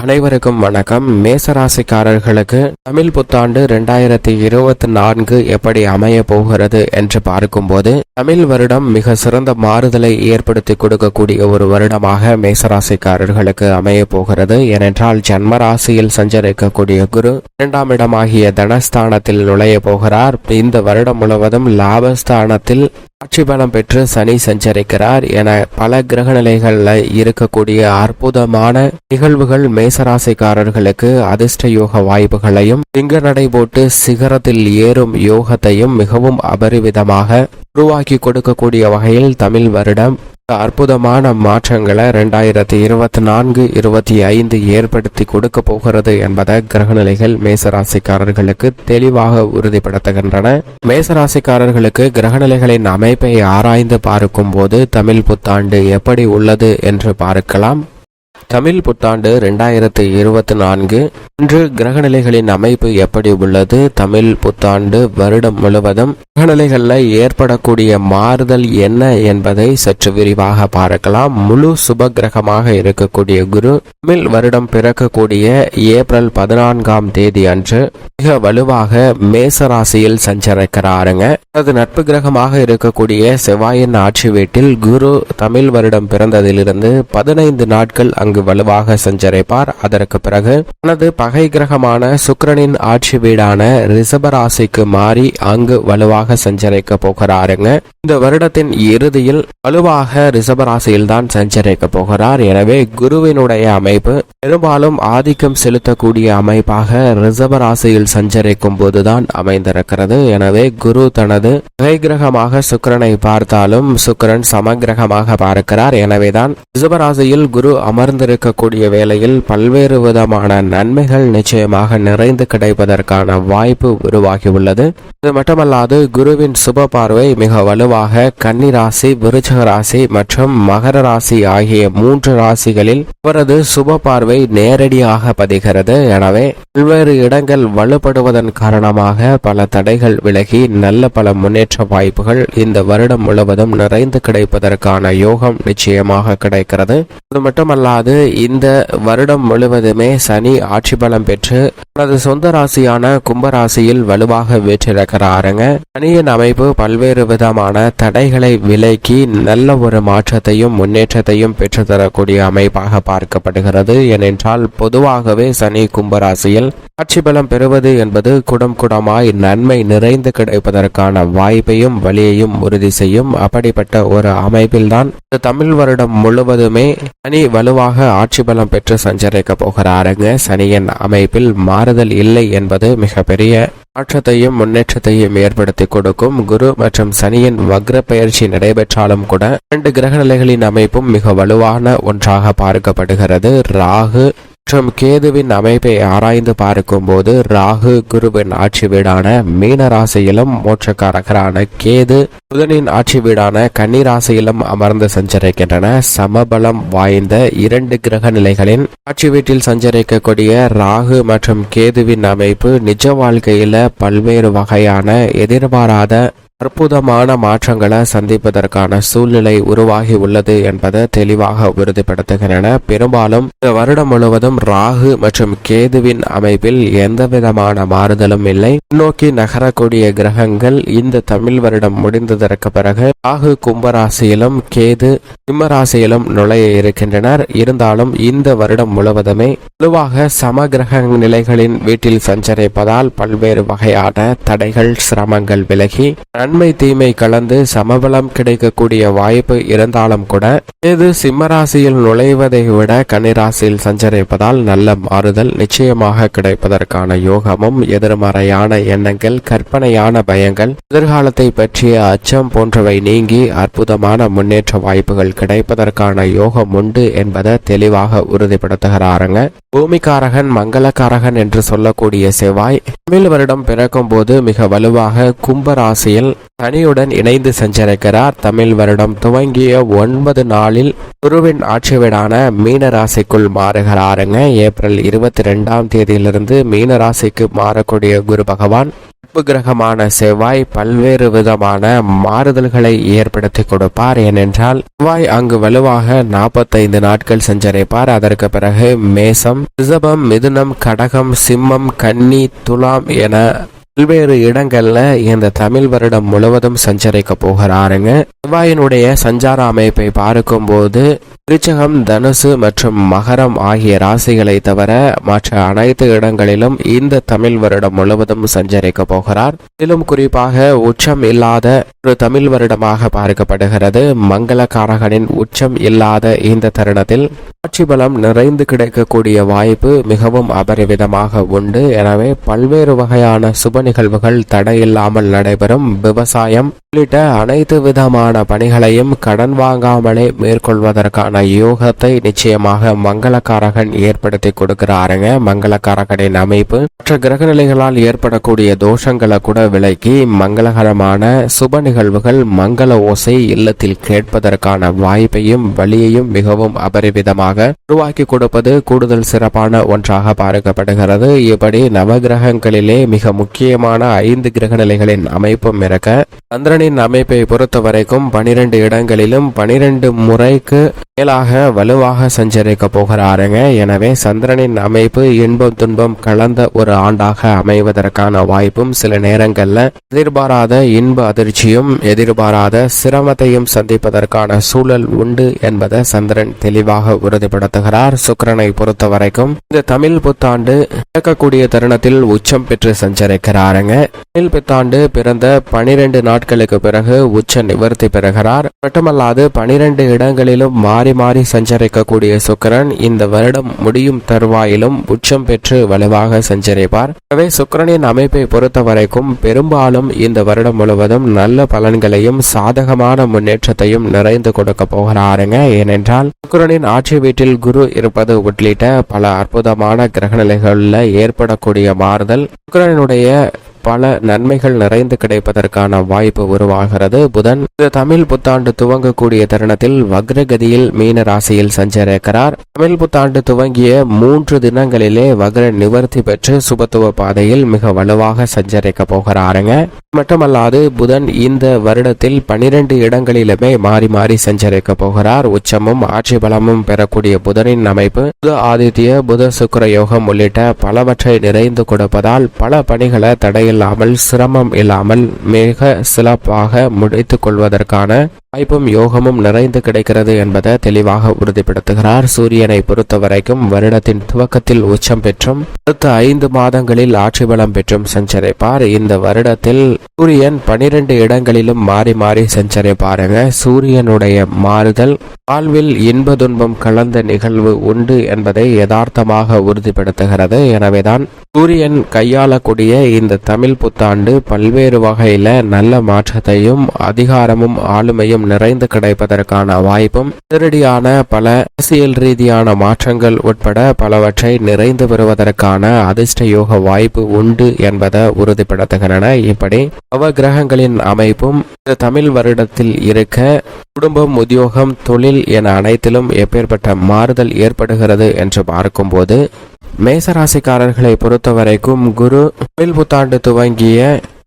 அனைவருக்கும் வணக்கம். மேசராசிக்காரர்களுக்கு தமிழ் புத்தாண்டு இரண்டாயிரத்தி இருபத்தி நான்கு எப்படி அமைய போகிறது என்று பார்க்கும்போது தமிழ் வருடம் மிக சிறந்த மாறுதலை ஏற்படுத்தி கொடுக்கக்கூடிய ஒரு வருடமாக மேசராசிக்காரர்களுக்கு அமைய போகிறது. ஏனென்றால் ஜன்மராசியில் சஞ்சரிக்கக்கூடிய குரு இரண்டாம் இடமாகிய தனஸ்தானத்தில் நுழைய போகிறார். இந்த வருடம் முழுவதும் லாபஸ்தானத்தில் ஆட்சிபலம் பெற்று சனி சஞ்சரிக்கிறார் என பல கிரக நிலைகளில் இருக்கக்கூடிய அற்புதமான நிகழ்வுகள் மேசராசிக்காரர்களுக்கு அதிர்ஷ்ட யோக வாய்ப்புகளையும் திங்க நடை போட்டு சிகரத்தில் ஏறும் யோகத்தையும் மிகவும் அபரிவிதமாக உருவாக்கி கொடுக்கக்கூடிய வகையில் தமிழ் வருடம் அற்புதமான மாற்றங்களை ரெண்டாயிரத்தி இருபத்தி நான்கு இருபத்தி ஐந்து ஏற்படுத்தி கொடுக்க போகிறது என்பதை கிரகநிலைகள் மேசராசிக்காரர்களுக்கு தெளிவாக உறுதிப்படுத்துகின்றன. மேசராசிக்காரர்களுக்கு கிரகநிலைகளின் அமைப்பை ஆராய்ந்து பார்க்கும் போது தமிழ் புத்தாண்டு எப்படி உள்ளது என்று பார்க்கலாம். தமிழ் புத்தாண்டு ரெண்டாயிரத்தி இருபத்தி நான்கு. இன்று கிரகநிலைகளின் அமைப்பு எப்படி உள்ளது? தமிழ் புத்தாண்டு வருடம் முழுவதும் கிரகநிலைகளில் ஏற்படக்கூடிய மாறுதல் என்ன என்பதை சற்று விரிவாக பார்க்கலாம். முழு சுப கிரகமாக இருக்கக்கூடிய குரு தமிழ் வருடம் பிறக்கக்கூடிய ஏப்ரல் பதினான்காம் தேதி அன்று மிக வலுவாக மேசராசியில் சஞ்சரிக்கிறாருங்க. அது நட்பு கிரகமாக இருக்கக்கூடிய செவ்வாயின் ஆட்சி வீட்டில் குரு தமிழ் வருடம் பிறந்ததிலிருந்து பதினைந்து நாட்கள் அங்கு அங்கு வலுவாக சஞ்சரிப்பார். அதற்கு பிறகு தனது பகை கிரகமான சுக்கரனின் ஆட்சி வீடான ரிஷபராசிக்கு மாறி அங்கு வலுவாக சஞ்சரிக்க போகிறாருங்க இந்த வருடத்தின் இறுதியில் வலுவாக ரிஷபராசியில் தான் சஞ்சரிக்க போகிறார். எனவே குருவினுடைய அமைப்பு பெரும்பாலும் ஆதிக்கம் செலுத்தக்கூடிய அமைப்பாக ரிஷபராசியில் சஞ்சரிக்கும் போதுதான் அமைந்திருக்கிறது. எனவே குரு தனது பகை கிரகமாக சுக்கரனை பார்த்தாலும் சுக்கரன் சமகிரகமாக பார்க்கிறார். எனவேதான் ரிஷபராசியில் குரு அமர்ந்த அமர்ந்திருக்கக்கூடிய வேளையில் பல்வேறு விதமான நன்மைகள் நிச்சயமாக நிறைந்து கிடைப்பதற்கான வாய்ப்பு உருவாகியுள்ளது. இது மட்டுமல்லாது குருவின் சுப பார்வை மிக வலுவாக கன்னி ராசி விருச்சக ராசி மற்றும் மகர ராசி ஆகிய மூன்று ராசிகளில் அவரது சுப பார்வை நேரடியாக பதிகிறது. எனவே பல்வேறு இடங்கள் வலுப்படுவதன் காரணமாக பல தடைகள் விலகி நல்ல பல முன்னேற்ற வாய்ப்புகள் இந்த வருடம் முழுவதும் நிறைந்து கிடைப்பதற்கான யோகம் நிச்சயமாக கிடைக்கிறது. அது மட்டுமல்லாது இந்த வருடம் முழுவதுமே சனி ஆட்சி பலம் பெற்று தனது சொந்த ராசியான கும்பராசியில் வலுவாக வீற்றிருக்கிறாருங்க. சனியின் அமைப்பு பல்வேறு விதமான தடைகளை விலக்கி நல்ல ஒரு மாற்றத்தையும் முன்னேற்றத்தையும் பெற்றுத்தரக்கூடிய அமைப்பாக பார்க்கப்படுகிறது. ஏனென்றால் பொதுவாகவே சனி கும்பராசியில் ஆட்சி பலம் பெறுவது என்பது குடம் குடமாய் நன்மை நிறைந்து கிடைப்பதற்கான வாய்ப்பையும் வழியையும் உறுதி செய்யும். அப்படிப்பட்ட ஒரு அமைப்பில்தான் தமிழ் வருடம் முழுவதுமே சனி வலுவாக ஆட்சி பலம் பெற்று சஞ்சரிக்க போகிறாருங்க சனியின் அமைப்பில் மாறுதல் இல்லை என்பது மிகப்பெரிய மாற்றத்தையும் முன்னேற்றத்தையும் ஏற்படுத்தி கொடுக்கும். குரு மற்றும் சனியின் வக்ர பயிற்சி நடைபெற்றாலும் கூட இரண்டு கிரக நிலைகளின் அமைப்பும் மிக வலுவான ஒன்றாக பார்க்கப்படுகிறது. ராகு மற்றும் கேதுவின் அமைப்பை ஆராய்ந்து பார்க்கும்போது ராகு குருவின் ஆட்சி வீடான மீன ராசியிலும் மோட்சக்காரகரான கேது புதனின் ஆட்சி வீடான கன்னிராசியிலும் அமர்ந்து சஞ்சரிக்கின்றன. சமபலம் வாய்ந்த இரண்டு கிரக நிலைகளின் ஆட்சி வீட்டில் சஞ்சரிக்கக்கூடிய ராகு மற்றும் கேதுவின் அமைப்பு நிஜ வாழ்க்கையில பல்வேறு வகையான எதிர்பாராத அற்புதமான மாற்றங்களை சந்திப்பதற்கான சூழ்நிலை உருவாகி உள்ளது என்பதை தெளிவாக உறுதிப்படுத்துகின்றன. பெரும்பாலும் இந்த வருடம் முழுவதும் ராகு மற்றும் கேதுவின் அமைப்பில் எந்த விதமான மாறுதலும் இல்லை. நோக்கி நகரக்கூடிய கிரகங்கள் இந்த தமிழ் வருடம் முடிந்ததற்கு பிறகு ராகு கும்பராசியிலும் கேது சிம்மராசியிலும் நுழைய இருக்கின்றனர். இருந்தாலும் இந்த வருடம் முழுவதுமே பொதுவாக சம கிரக நிலைகளின் வீட்டில் சஞ்சரிப்பதால் பல்வேறு வகையான தடைகள் சிரமங்கள் விலகி நன்மை தீமை கலந்து சமபலம் கிடைக்கக்கூடிய வாய்ப்பு இருந்தாலும் கூட இது சிம்மராசியில் நுழைவதை விட கன்னிராசியில் சஞ்சரிப்பதால் நல்ல மாறுதல் நிச்சயமாக கிடைப்பதற்கான யோகமும் எதிர்மறையான எண்ணங்கள் கற்பனையான பயங்கள் எதிர்காலத்தை பற்றிய அச்சம் போன்றவை நீங்கி அற்புதமான முன்னேற்ற வாய்ப்புகள் கிடைப்பதற்கான யோகம் உண்டு என்பதை தெளிவாக உறுதிப்படுத்துகிறாருங்க. பூமிக்காரகன் மங்களக்காரகன் என்று சொல்லக்கூடிய செவ்வாய் தமிழ் வருடம் பிறக்கும் போது மிக வலுவாக கும்பராசியில் சனியுடன் இணைந்து சஞ்சரிக்கிறார். தமிழ் வருடம் துவங்கிய ஒன்பது நாளில் குருவின் ஆட்சி வீடான மீன ராசிக்குள் மாறுகிறாருங்க. ஏப்ரல் இருபத்தி ரெண்டாம் தேதியிலிருந்து மீன ராசிக்கு மாறக்கூடிய குரு பகவான் நட்பு கிரகமான செவ்வாய் பல்வேறு விதமான மாறுதல்களை ஏற்படுத்தி கொடுப்பார். ஏனென்றால் செவ்வாய் அங்கு வலுவாக நாற்பத்தைந்து நாட்கள் சஞ்சரிப்பார். அதற்கு பிறகு மேசம் ரிஷபம் மிதுனம் கடகம் சிம்மம் கன்னி துலாம் என பல்வேறு இடங்கள்ல இந்த தமிழ் வருடம் முழுவதும் சஞ்சரிக்க போகிறாருங்க. செவ்வாயினுடைய சஞ்சார அமைப்பை பார்க்கும்போது விருச்சகம் தனுசு மற்றும் மகரம் ஆகிய ராசிகளை தவிர மற்ற அனைத்து இடங்களிலும் இந்த தமிழ் வருடம் முழுவதும் சஞ்சரிக்க போகிறார். மேலும் குறிப்பாக உச்சம் இல்லாத ஒரு தமிழ் வருடமாக பார்க்கப்படுகிறது. மங்களகாரகனின் உச்சம் இல்லாத இந்த தருணத்தில் ஆட்சி பலம் நிறைந்து கிடைக்கக்கூடிய வாய்ப்பு மிகவும் அபரிவிதமாக உண்டு. எனவே பல்வேறு வகையான சுப நிகழ்வுகள் தடையில்லாமல் நடைபெறும். விவசாயம் உள்ளிட்ட அனைத்து விதமான பணிகளையும் கடன் வாங்காமலே மேற்கொள்வதற்கான யோகத்தை நிச்சயமாக மங்களக்காரகன் ஏற்படுத்தி கொடுக்கிறாருங்க. மங்களக்காரகனின் அமைப்பு மற்ற கிரகநிலைகளால் ஏற்படக்கூடிய தோஷங்களை கூட விலக்கி மங்களகரமான சுப நிகழ்வுகள் மங்கள ஓசை இல்லத்தில் கேட்பதற்கான வாய்ப்பையும் வழியையும் மிகவும் அபரிவிதமாக உருவாக்கி கொடுப்பது கூடுதல் சிறப்பான ஒன்றாக பார்க்கப்படுகிறது இப்படி நவகிரகங்களிலே மிக முக்கியமான ஐந்து கிரகநிலைகளின் அமைப்பும் இருக்க சந்திரனின் அமைப்பை பொறுத்த வரைக்கும் பனிரெண்டு இடங்களிலும் பனிரெண்டு முறைக்கு மேலாக வலுவாக சஞ்சரிக்க போகிறாருங்க. எனவே சந்திரனின் அமைப்பு இன்பம் துன்பம் கலந்த ஒரு ஆண்டாக அமைவதற்கான வாய்ப்பும் சில நேரங்கள்ல எதிர்பாராத இன்ப அதிர்ச்சியும் எதிர்பாராத சிரமத்தையும் சந்திப்பதற்கான சூழல் உண்டு என்பதை சந்திரன் தெளிவாக உறுதிப்படுத்துகிறார். சுக்கிரனை பொறுத்த வரைக்கும் இந்த தமிழ் புத்தாண்டு இறக்கக்கூடிய தருணத்தில் உச்சம் பெற்று சஞ்சரிக்கிறாருங்க. தமிழ் புத்தாண்டு பிறந்த பனிரெண்டு நாட்களுக்கு பிறகு உச்ச நிவர்த்தி பெறுகிறார். மட்டுமல்லாது பனிரெண்டு இடங்களிலும் மாறி மாறி சஞ்சரிக்கக்கூடிய சுக்கிரன் இந்த வருடம் முடியும் தருவாயிலும் உச்சம் பெற்று வலுவாக சஞ்சரிப்பார். எனவே சுக்கிரனின் அமைப்பை பொறுத்த வரைக்கும் பெரும்பாலும் இந்த வருடம் முழுவதும் நல்ல பலன்களையும் சாதகமான முன்னேற்றத்தையும் நிறைந்து கொடுக்க போகிறாருங்க. ஏனென்றால் சுக்கிரனின் ஆட்சி வீட்டில் குரு இருப்பது உள்ளிட்ட பல அற்புதமான கிரகநிலைகளில் ஏற்படக்கூடிய மாறுதல். சுக்கிரனுடைய பல நன்மைகள் நிறைந்து கிடைப்பதற்கான வாய்ப்பு உருவாகிறது. புதன் தமிழ் புத்தாண்டு துவங்கக்கூடிய தருணத்தில் வக்ரகதியில் மீன ராசியில் சஞ்சரிக்கிறார். தமிழ் புத்தாண்டு துவங்கிய மூன்று தினங்களிலே வக்ர நிவர்த்தி பெற்று சுபத்துவ பாதையில் மிக வலுவாக சஞ்சரிக்க போகிறாருங்க. மட்டுமல்லாது புதன் இந்த வருடத்தில் பனிரெண்டு இடங்களிலுமே மாறி மாறி சஞ்சரிக்க போகிறார். உச்சமும் ஆட்சி பலமும் பெறக்கூடிய புதனின் அமைப்பு. புத ஆதித்ய புத சுக்கர யோகம் உள்ளிட்ட பலவற்றை நிறைந்து கொடுப்பதால் பல பணிகளை இல்லாமல் சிரமம் இல்லாமல் மிக சிறப்பாக முடித்து கொள்வதற்கான வாய்ப்பும் யோகமும் நிறைந்து கிடைக்கிறது என்பதை தெளிவாக உறுதிப்படுத்துகிறார். சூரியனை பொறுத்த வரைக்கும் வருடத்தின் துவக்கத்தில் உச்சம் பெற்றும் அடுத்த ஐந்து மாதங்களில் ஆட்சி பலம் பெற்றும் சஞ்சரிப்பார். இந்த வருடத்தில் சூரியன் பனிரெண்டு இடங்களிலும் மாறி மாறி சஞ்சரிப்பாருங்க. சூரியனுடைய மாறுதல் வாழ்வில் இன்ப துன்பம் கலந்த நிகழ்வு உண்டு என்பதை யதார்த்தமாக உறுதிப்படுத்துகிறது. எனவேதான் சூரியன் கையாளக்கூடிய இந்த தமிழ் புத்தாண்டு பல்வேறு வகையில நல்ல மாற்றத்தையும் அதிகாரமும் ஆளுமையும் நிறைந்து கிடைப்பதற்கான வாய்ப்பும் நேரடியான பல அரசியல் ரீதியான மாற்றங்கள் உட்பட பலவற்றை நிறைந்து பெறுவதற்கான அதிர்ஷ்ட யோக வாய்ப்பு உண்டு என்பதை உறுதிப்படுத்துகின்றன. இப்படி அவ கிரகங்களின் அமைப்பும் இந்த தமிழ் வருடத்தில் இருக்க குடும்பம் உத்தியோகம் தொழில் என அனைத்திலும் எப்பேற்பட்ட மாறுதல் ஏற்படுகிறது என்று பார்க்கும்போது மேசராசிக்காரர்களை பொறுத்தவரைக்கும் குரு தொழில் புத்தாண்டு துவங்கிய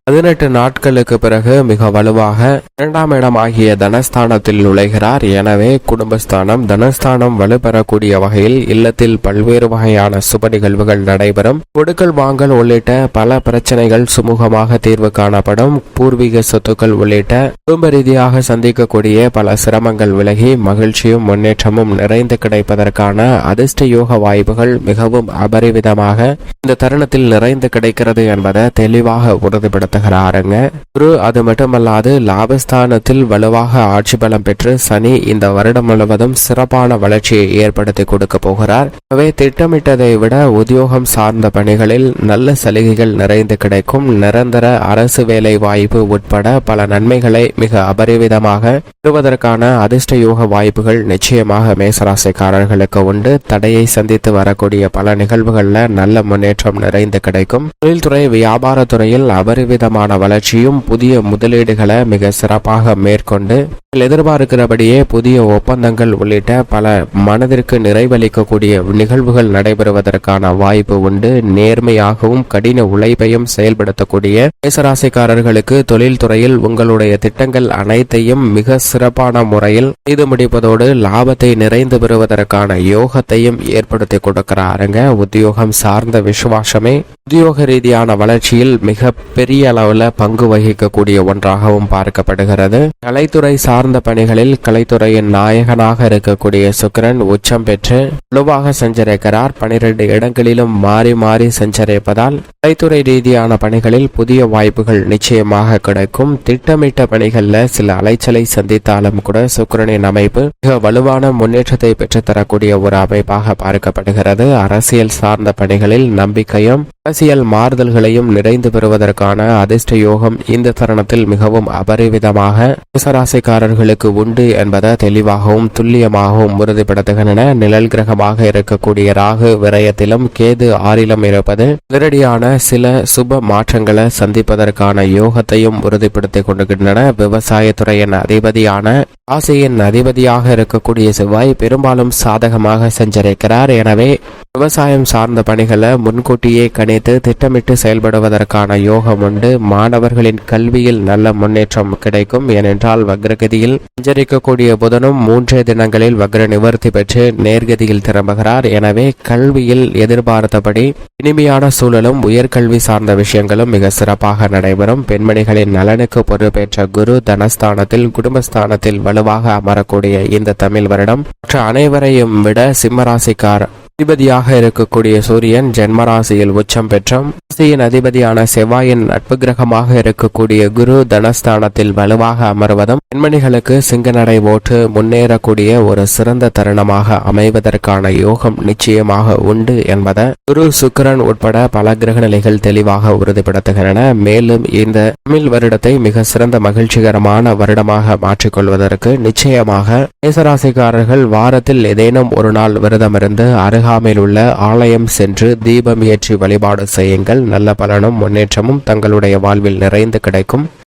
பதினெட்டு நாட்களுக்கு பிறகு மிக வலுவாக இரண்டாம் இடம் ஆகிய தனஸ்தானத்தில் நுழைகிறார். எனவே குடும்பஸ்தானம் தனஸ்தானம் வலுப்பெறக்கூடிய வகையில் இல்லத்தில் பல்வேறு வகையான சுப நிகழ்வுகள் நடைபெறும். கொடுக்கல் வாங்கல் உள்ளிட்ட பல பிரச்சனைகள் சுமூகமாக தீர்வு காணப்படும். பூர்வீக சொத்துக்கள் உள்ளிட்ட குடும்ப ரீதியாக சந்திக்கக்கூடிய பல சிரமங்கள் விலகி மகிழ்ச்சியும் முன்னேற்றமும் நிறைந்து கிடைப்பதற்கான அதிர்ஷ்ட யோக வாய்ப்புகள் மிகவும் அபரிவிதமாக இந்த தருணத்தில் நிறைந்து கிடைக்கிறது என்பதை தெளிவாக உறுதிப்படுத்த நடத்துகிறாருங்க குரு அது மட்டுமல்லாது லாபஸ்தானத்தில் வலுவாக ஆட்சி பலம் பெற்று சனி இந்த வருடம் முழுவதும் சிறப்பான வளர்ச்சியை ஏற்படுத்தி கொடுக்க போகிறார். எனவே திட்டமிட்டதை விட உத்தியோகம் சார்ந்த பணிகளில் நல்ல சலுகைகள் நிறைந்து கிடைக்கும். நிரந்தர அரசு வேலை வாய்ப்பு உட்பட பல நன்மைகளை மிக அபரிவிதமாக பெறுவதற்கான அதிர்ஷ்ட யோக வாய்ப்புகள் நிச்சயமாக மேசராசிக்காரர்களுக்கு உண்டு. தடையை சந்தித்து வரக்கூடிய பல நிகழ்வுகள்ல நல்ல முன்னேற்றம் நிறைந்து கிடைக்கும். தொழில்துறை வியாபாரத்துறையில் அபரிவித விதமான வளர்ச்சியும் புதிய முதலீடுகளை மிக சிறப்பாக மேற்கொண்டு எதிர்பார்க்கிறபடியே புதிய ஒப்பந்தங்கள் உள்ளிட்ட பல மனதிற்கு நிறைவளிக்கக்கூடிய நிகழ்வுகள் நடைபெறுவதற்கான வாய்ப்பு உண்டு. நேர்மையாகவும் கடின உழைப்பையும் செயல்படுத்தக்கூடிய மேசராசிக்காரர்களுக்கு தொழில்துறையில் உங்களுடைய திட்டங்கள் அனைத்தையும் மிக சிறப்பான முறையில் செய்து முடிப்பதோடு லாபத்தை நிறைந்து பெறுவதற்கான யோகத்தையும் ஏற்படுத்தி கொடுக்கிறாருங்க. உத்தியோகம் சார்ந்த விசுவாசமே உத்தியோக ரீதியான வளர்ச்சியில் மிக பெரிய அளவில் பங்கு வகிக்கக்கூடிய ஒன்றாகவும் பார்க்கப்படுகிறது. கலைத்துறை சார்ந்த பணிகளில் கலைத்துறையின் நாயகனாக இருக்கக்கூடிய சுக்கிரன் உச்சம் பெற்று வலுவாக சஞ்சரிக்கிறார். பனிரெண்டு இடங்களிலும் மாறி மாறி சஞ்சரிப்பதால் கலைத்துறை ரீதியான பணிகளில் புதிய வாய்ப்புகள் நிச்சயமாக கிடைக்கும். திட்டமிட்ட பணிகளில் சில அலைச்சலை சந்தித்தாலும் கூட சுக்கிரனின் அமைப்பு மிக வலுவான முன்னேற்றத்தை பெற்றுத்தரக்கூடிய ஒரு அமைப்பாக பார்க்கப்படுகிறது. அரசியல் சார்ந்த பணிகளில் நம்பிக்கையும் அரசியல் மாறுதல்களையும் நிறைந்து பெறுவதற்கான அதிர்ஷ்ட யோகம் இந்த தருணத்தில் மிகவும் அபரிவிதமாக மேசராசிக்காரர்களுக்கு உண்டு என்பதை தெளிவாகவும் துல்லியமாகவும் உறுதிப்படுத்துகின்றன. நிழல் கிரகமாக இருக்கக்கூடிய ராகு விரயத்திலும் கேது ஆறிலும் இருப்பது நேரடியான சில சுப மாற்றங்களை சந்திப்பதற்கான யோகத்தையும் உறுதிப்படுத்திக் கொண்டுகின்றன. விவசாயத்துறையின் அதிபதியான ராசியின் அதிபதியாக இருக்கக்கூடிய செவ்வாய் பெரும்பாலும் சாதகமாக சஞ்சரிக்கிறார். எனவே விவசாயம் சார்ந்த பணிகளை முன்கூட்டியே நினைத்து திட்டமிட்டு செயல்படுவதற்கான யோகம் உண்டு. மாணவர்களின் கல்வியில் நல்ல முன்னேற்றம் கிடைக்கும். ஏனென்றால் வக்ரகதியில் சஞ்சரிக்கக்கூடிய புதனும் மூன்றே தினங்களில் வக்ர நிவர்த்தி பெற்று நேர்கதியில் திரும்புகிறார். எனவே கல்வியில் எதிர்பார்த்தபடி இனிமையான சூழலும் உயர்கல்வி சார்ந்த விஷயங்களும் மிக சிறப்பாக நடைபெறும். பெண்மணிகளின் நலனுக்கு பொறுப்பேற்ற குரு தனஸ்தானத்தில் குடும்பஸ்தானத்தில் வலுவாக அமரக்கூடிய இந்த தமிழ் வருடம் மற்ற அனைவரையும் விட சிம்மராசிக்கார் அதிபதியாக இருக்கக்கூடிய சூரியன் ஜென்மராசியில் உச்சம் பெற்றும் ராசியின் அதிபதியான செவ்வாயின் நட்பு கிரகமாக இருக்கக்கூடிய குரு தனஸ்தானத்தில் வலுவாக அமர்வதும் பெண்மணிகளுக்கு சிங்கநடை ஓட்டு முன்னேறக்கூடிய ஒரு சிறந்த தருணமாக அமைவதற்கான யோகம் நிச்சயமாக உண்டு என்பதை குரு சுக்கிரன் உட்பட பல கிரக நிலைகள் தெளிவாக உறுதிப்படுத்துகின்றன. மேலும் இந்த தமிழ் வருடத்தை மிக சிறந்த மகிழ்ச்சிகரமான வருடமாக மாற்றிக்கொள்வதற்கு நிச்சயமாக மேசராசிக்காரர்கள் வாரத்தில் ஏதேனும் ஒரு நாள் விரதமிருந்து அருகாமையில் உள்ள ஆலயம் சென்று தீபம் ஏற்றி வழிபாடு செய்யுங்கள். நல்ல பலனும் முன்னேற்றமும் தங்களுடைய வாழ்வில் நிறைந்து கிடைக்கும்.